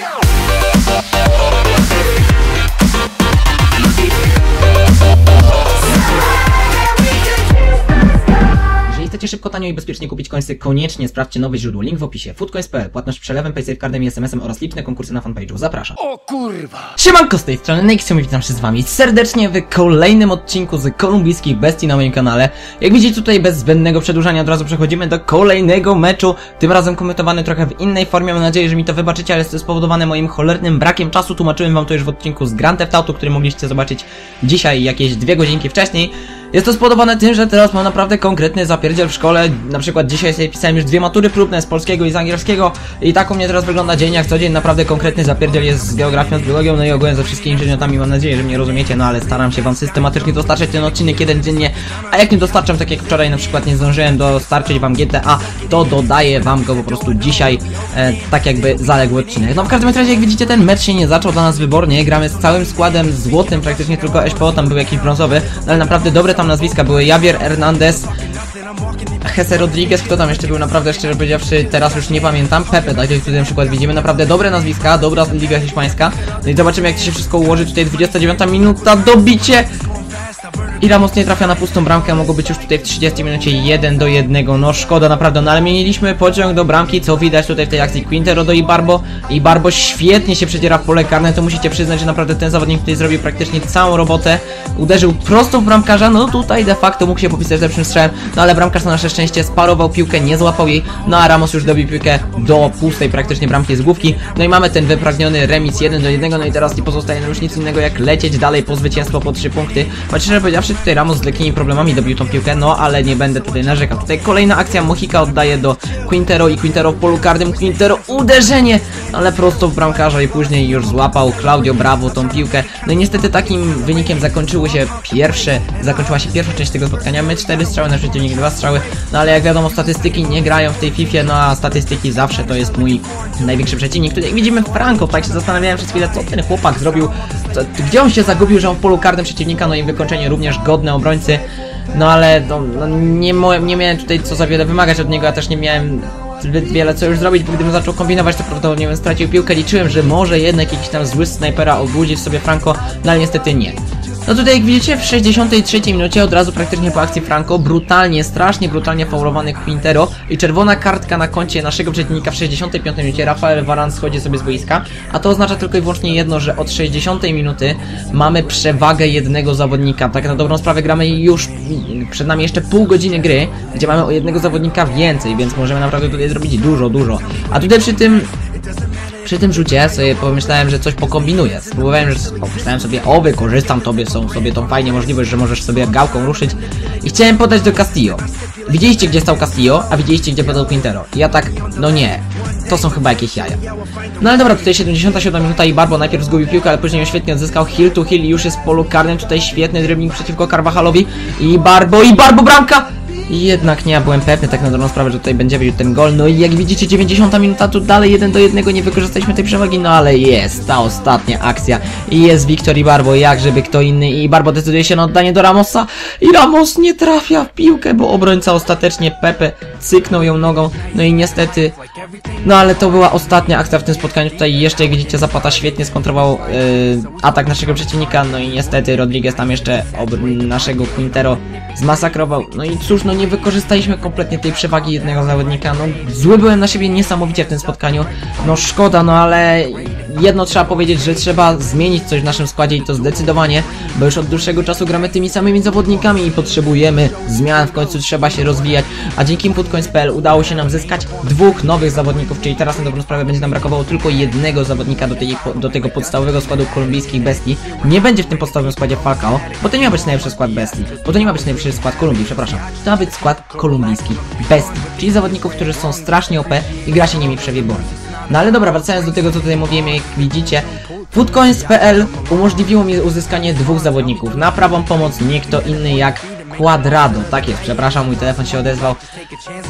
Yeah. Szybko, tanio i bezpiecznie kupić końsy, koniecznie sprawdźcie nowe źródło. Link w opisie. Foodcoins.pl, płatność przelewem, paysafecardem i SMS-em oraz liczne konkursy na fanpage'u. Zapraszam. O kurwa! Siemanko z tej strony Nexium i witam się z wami serdecznie w kolejnym odcinku z kolumbijskich bestii na moim kanale. Jak widzicie tutaj bez zbędnego przedłużania od razu przechodzimy do kolejnego meczu, tym razem komentowany trochę w innej formie, mam nadzieję, że mi to wybaczycie, ale jest to spowodowane moim cholernym brakiem czasu, tłumaczyłem wam to już w odcinku z Grand Theft Auto, który mogliście zobaczyć dzisiaj jakieś dwie godzinki wcześniej. Jest to spowodowane tym, że teraz mam naprawdę konkretny zapierdziel w szkole. Na przykład dzisiaj sobie pisałem już dwie matury próbne z polskiego i z angielskiego i tak u mnie teraz wygląda dzień jak co dzień. Naprawdę konkretny zapierdziel jest z geografią, z biologią, no i ogółem ze wszystkimi przedmiotami. Mam nadzieję, że mnie rozumiecie, no ale staram się wam systematycznie dostarczać ten odcinek jeden dziennie. A jak nie dostarczam, tak jak wczoraj na przykład nie zdążyłem dostarczyć wam GTA, to dodaję wam go po prostu dzisiaj, e, tak jakby zaległy odcinek. No w każdym razie, jak widzicie, ten mecz się nie zaczął dla nas wybornie. Gramy z całym składem złotym, praktycznie tylko SPO, tam był jakiś brązowy, no ale naprawdę dobre tam nazwiska były. Javier Hernandez, Jesse Rodriguez, kto tam jeszcze był, naprawdę szczerze powiedziawszy, teraz już nie pamiętam. Pepe, tak tutaj na przykład widzimy, naprawdę dobre nazwiska, dobra liga hiszpańska. No i zobaczymy jak to się wszystko ułoży, tutaj 29 minuta, dobicie! I Ramos nie trafia na pustą bramkę, mogło być już tutaj w 30 minucie 1 do 1, no szkoda naprawdę, no ale mieliśmy pociąg do bramki, co widać tutaj w tej akcji Quintero do Ibarbo. Ibarbo świetnie się przedziera w pole karne, to musicie przyznać, że naprawdę ten zawodnik tutaj zrobił praktycznie całą robotę. Uderzył prosto w bramkarza, no tutaj de facto mógł się popisać lepszym strzałem, no ale bramkarz na nasze szczęście sparował piłkę, nie złapał jej, no a Ramos już dobił piłkę do pustej praktycznie bramki z główki. No i mamy ten wypragniony remis 1 do 1, no i teraz nie pozostaje nam już nic innego jak lecieć dalej po zwycięstwo po 3 punkty. Choć szczerze powiedziawszy, tutaj Ramos z lekkimi problemami dobił tą piłkę, no ale nie będę tutaj narzekał. Tutaj kolejna akcja Mochika oddaje do Quintero i Quintero w polu karnym. Quintero uderzenie, ale prosto w bramkarza i później już złapał Claudio Bravo tą piłkę. No i niestety takim wynikiem zakończyły się pierwsze, zakończyła się pierwsza część tego spotkania. My cztery strzały, nasz przeciwnik dwa strzały. No ale jak wiadomo statystyki nie grają w tej FIFA, no a statystyki zawsze to jest mój największy przeciwnik. Tutaj widzimy Franco, tak się zastanawiałem przez chwilę, co ten chłopak zrobił, co, gdzie on się zagubił, że on w polu karnym przeciwnika, no i wykończenie również godne obrońcy. No ale no, no, nie, nie miałem tutaj co za wiele wymagać od niego, a też nie miałem zbyt wiele co już zrobić, bo gdybym zaczął kombinować, to prawdopodobnie bym stracił piłkę. Liczyłem, że może jednak jakiś tam zły snajpera obudzi w sobie Franco, no ale niestety nie. No tutaj jak widzicie w 63 minucie od razu praktycznie po akcji Franco brutalnie, strasznie brutalnie faulowany Quintero i czerwona kartka na koncie naszego przeciwnika w 65 minucie Rafael Varane schodzi sobie z boiska, a to oznacza tylko i wyłącznie jedno, że od 60 minuty mamy przewagę jednego zawodnika. Tak na dobrą sprawę gramy już przed nami jeszcze pół godziny gry, gdzie mamy o jednego zawodnika więcej, więc możemy naprawdę tutaj zrobić dużo, dużo. A tutaj przy tym przy tym rzucie sobie pomyślałem, że coś pokombinuję. Spróbowałem, że pomyślałem sobie, o wykorzystam tobie są sobie tą fajnie możliwość, że możesz sobie gałką ruszyć i chciałem podać do Castillo. Widzieliście gdzie stał Castillo, a widzieliście gdzie podał Quintero. I ja tak, no nie, to są chyba jakieś jaja. No ale dobra, tutaj 77 minuta i Barbo najpierw zgubił piłkę, ale później ją świetnie odzyskał. Hill to Hill już jest w polu karnym, tutaj świetny dribbling przeciwko Carvajalowi i Barbo, i Barbo bramka! Jednak nie, ja byłem pewny tak na dobrą sprawę, że tutaj będzie widzieć ten gol. No i jak widzicie 90 minuta, tu dalej 1 do 1 nie wykorzystaliśmy tej przewagi, no ale jest ta ostatnia akcja. I jest Wiktor i Barbo, jak żeby kto inny. I Barbo decyduje się na oddanie do Ramosa. I Ramos nie trafia w piłkę, bo obrońca ostatecznie Pepe cyknął ją nogą, no i niestety no ale to była ostatnia akcja w tym spotkaniu. Tutaj jeszcze jak widzicie Zapata świetnie skontrował yy, atak naszego przeciwnika. No i niestety Rodriguez tam jeszcze naszego Quintero zmasakrował. No i cóż, no nie wykorzystaliśmy kompletnie tej przewagi jednego zawodnika. No zły byłem na siebie niesamowicie w tym spotkaniu. No szkoda, no ale jedno trzeba powiedzieć, że trzeba zmienić coś w naszym składzie i to zdecydowanie, bo już od dłuższego czasu gramy tymi samymi zawodnikami i potrzebujemy zmian, w końcu trzeba się rozwijać, a dzięki inputcoins.pl udało się nam zyskać dwóch nowych zawodników, czyli teraz na dobrą sprawę będzie nam brakowało tylko jednego zawodnika do, tej, do tego podstawowego składu kolumbijskich bestii. Nie będzie w tym podstawowym składzie Falcao, bo to nie ma być najlepszy skład bestii, bo to nie ma być najlepszy skład Kolumbii, przepraszam. To ma być skład kolumbijskich bestii, czyli zawodników, którzy są strasznie OP i gra się nimi przewybornie. No ale dobra, wracając do tego, co tutaj mówiłem, jak widzicie, Foodcoins.pl umożliwiło mi uzyskanie dwóch zawodników. Na prawą pomoc nie kto inny jak Quadrado. Tak jest, przepraszam, mój telefon się odezwał.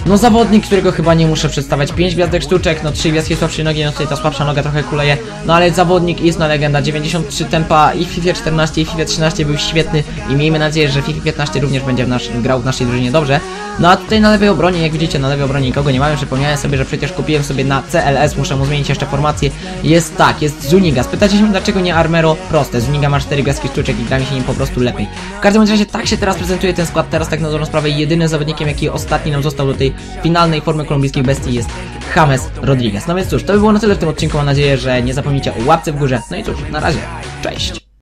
No zawodnik, którego chyba nie muszę przedstawiać. 5 gwiazdek sztuczek, no 3 gwiazdki słabszej nogi, no tutaj ta słabsza noga trochę kuleje. No ale zawodnik jest na legenda, 93 tempa i FIFA 14 i FIFA 13 był świetny i miejmy nadzieję, że FIFA 15 również będzie w nasz, grał w naszej drużynie dobrze. No a tutaj na lewej obronie, jak widzicie, na lewej obronie nikogo nie mamy. Przypomniałem sobie, że przecież kupiłem sobie na CLS, muszę mu zmienić jeszcze formację. Jest tak, jest Zuniga. Spytacie się dlaczego nie Armero? Proste, Zuniga ma 4 gwiazdki sztuczek i gra mi się nim po prostu lepiej. W każdym razie tak się teraz prezentuje ten skład. Teraz tak na dobrą sprawę jedynym zawodnikiem, jaki ostatni nam został do tej finalnej formy kolumbijskiej bestii jest James Rodriguez. No więc cóż, to by było na tyle w tym odcinku. Mam nadzieję, że nie zapomnicie o łapce w górze. No i cóż, na razie. Cześć!